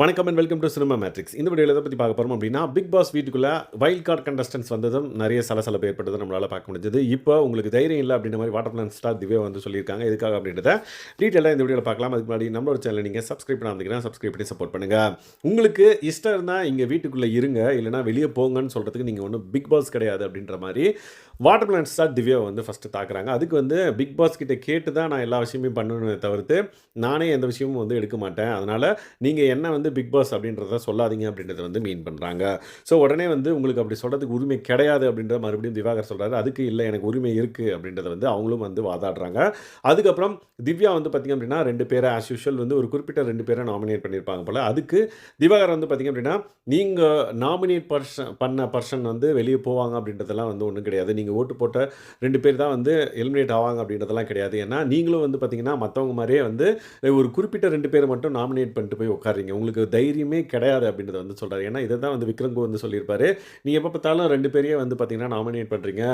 வணக்கம் and welcome to cinema matrix இந்த வீடியோவில் எதை பற்றி பார்க்க போகிறோம் அப்படின்னா பிக் பாஸ் வீட்டுக்குள்ளே வைல்ட் கார்டு கண்டஸ்டன்ஸ் வந்ததும் நிறைய சலசலப்பு ஏற்பட்டது நம்மளால் பார்க்க முடிஞ்சது. இப்போ உங்களுக்கு தைரியம் இல்லை அப்படின்ற மாதிரி வாட்டர் பிளான் ஸ்டார் திவ்யா வந்து சொல்லியிருக்காங்க. எதுக்காக அப்படின்றத டீட்டெயிலாக இந்த வீடியோவில் பார்க்கலாம். அதுக்கு முன்னாடி நம்மளோட சேனல் நீங்கள் சப்ஸ்கிரைப் பண்ணாமல் சப்ஸ்கிரைப் பண்ணி சப்போர்ட் பண்ணுங்கள் உங்களுக்கு இஷ்டம் இருந்தால் இங்கே வீட்டுக்குள்ளே இருங்க. இல்லைனா வெளியே போங்கன்னு சொல்கிறதுக்கு நீங்கள் ஒன்றும் பிக் பாஸ் கிடையாது அப்படின்ற மாதிரி வாட்டர் பிளான் ஸ்டார் திவ்யா வந்து ஃபஸ்ட்டு தாக்குறாங்க. அதுக்கு வந்து பிக் பாஸ் கிட்டே கேட்டு தான் நான் எல்லா விஷயமே பண்ணணுமே தவிர்த்து நானே எந்த விஷயமும் வந்து எடுக்க மாட்டேன். அதனால் நீங்கள் என்ன வந்து பிக் பாஸ் அப்படின்றத சொல்லாதீங்க அப்படின்றத வந்து மீன் பண்ணுறாங்க ஸோ உடனே வந்து உங்களுக்கு அப்படி சொல்கிறதுக்கு உரிமை கிடையாது அப்படின்ற மறுபடியும் திவாகர் சொல்கிறாரு அதுக்கு இல்லை எனக்கு உரிமை இருக்குது அப்படின்றத வந்து அவங்களும் வந்து வாதாடுறாங்க. அதுக்கப்புறம் திவ்யா வந்து பார்த்திங்க அப்படின்னா ரெண்டு பேரை ஆஸ் யூஷுவல் வந்து ஒரு குறிப்பிட்ட ரெண்டு பேரை நாமினேட் பண்ணியிருப்பாங்க போல். அதுக்கு திவாகர் வந்து பார்த்திங்க அப்படின்னா நீங்கள் நாமினேட் பர்சன் பண்ண பர்சன் வந்து வெளியே போவாங்க அப்படின்றதெல்லாம் வந்து ஒன்றும் கிடையாது. நீங்கள் ஓட்டு போட்ட ரெண்டு பேர் தான் வந்து எலிமினேட் ஆவாங்க அப்படின்றதெல்லாம் கிடையாது. ஏன்னா நீங்களும் வந்து பார்த்திங்கன்னா மற்றவங்க மாதிரியே வந்து ஒரு குறிப்பிட்ட ரெண்டு பேரை மட்டும் நாமினேட் பண்ணிட்டு போய் உட்காருங்க உங்களுக்கு தைரியமே கிடையாது அப்படின்றத வந்து சொல்கிறார் ஏன்னா இதை தான் வந்து விக்ரங்கு வந்து சொல்லியிருப்பார். நீங்கள் எப்போ பார்த்தாலும் ரெண்டு பேரையே வந்து பார்த்தீங்கன்னா நாமினேட் பண்ணுறீங்க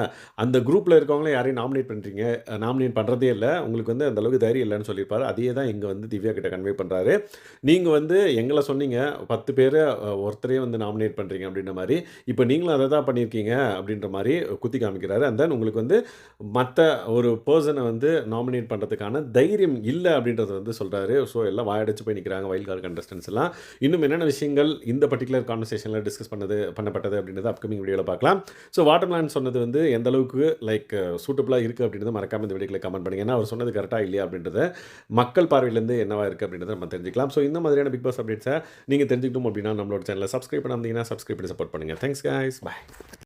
அந்த குரூப்பில் இருக்கவங்களே யாரையும் நாமினேட் பண்ணுறீங்க நாமினேட் பண்ணுறதே இல்லை. உங்களுக்கு வந்து அந்தளவுக்கு தைரியம் இல்லைன்னு சொல்லியிருப்பார். அதையே தான் இங்கே வந்து திவ்யா கிட்ட கன்வே பண்ணுறாரு நீங்கள் வந்து எங்களை சொன்னீங்க பத்து பேர் ஒருத்தரே வந்து நாமினேட் பண்ணுறீங்க அப்படின்ற மாதிரி. இப்போ நீங்களும் அதை தான் பண்ணியிருக்கீங்க அப்படின்ற மாதிரி குத்தி காமிக்கிறாரு. அண்ட் தென் உங்களுக்கு வந்து மற்ற ஒரு பர்சனை வந்து நாமினேட் பண்ணுறதுக்கான தைரியம் இல்லை அப்படின்றத வந்து சொல்கிறாரு ஸோ எல்லாம் வாயடைச்சு போய் நிற்கிறாங்க வைல்ட் கார்டு கண்டஸ்டன்ஸ் எல்லாம். இன்னும் என்னென்ன விஷயங்கள் இந்த பர்டிகுலர் கான்வர்சேஷனில் டிஸ்கஸ் பண்ணது பண்ணப்பட்டது அப்படின்றது அப்கமிங் வீடியோவில் பார்க்கலாம். ஸோ வாட்டர்மேன் சொன்னது வந்து எந்த அளவுக்கு லைக் சூட்டபுளாக இருக்குது அப்படின்றத மறக்காம இந்த வீடியோவில் கமெண்ட் பண்ணுங்க. ஏன்னா அவர் சொன்னது கரெக்டாக இல்லையா அப்படின்றத மக்கள் பார்வையிலேருந்து என்னவா இருக்குது அப்படின்றத நம்ம தெரிஞ்சுக்கலாம். ஸோ இந்த மாதிரியான பிக் பாஸ் அப்டேட்ஸை நீங்கள் தெரிஞ்சுக்கணும் அப்படின்னா நம்மளோட சேனலை சப்ஸ்கிரைப் பண்ணாமல் சப்ஸ்கிரைப் பண்ணி சப்போர்ட் பண்ணுங்கள் தேங்க்ஸ் கைஸ் bye.